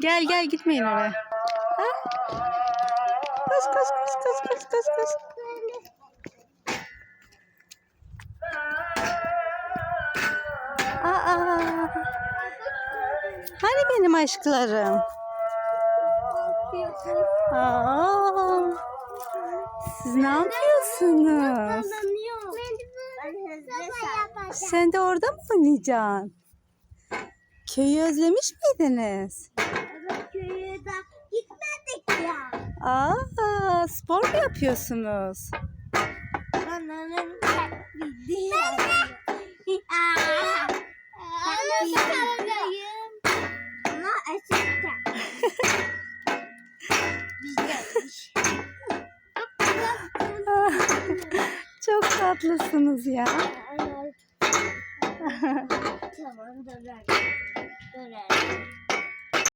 Gel gel gitmeyin oraya. Ha? Koş koş koş koş koş koş koş. Aa. Hani benim aşklarım? Aa. Siz ne yapıyorsunuz? Sen de orada mı oynayacaksın? Köyü özlemiş miydiniz? Köyü de gitmedik ya. Aa, spor mu yapıyorsunuz? Ananın bildiği Aa, ben de sarılayım. Ama eşekten. Bizdemiş. Çok tatlısınız ya. 小了子在这，对不对？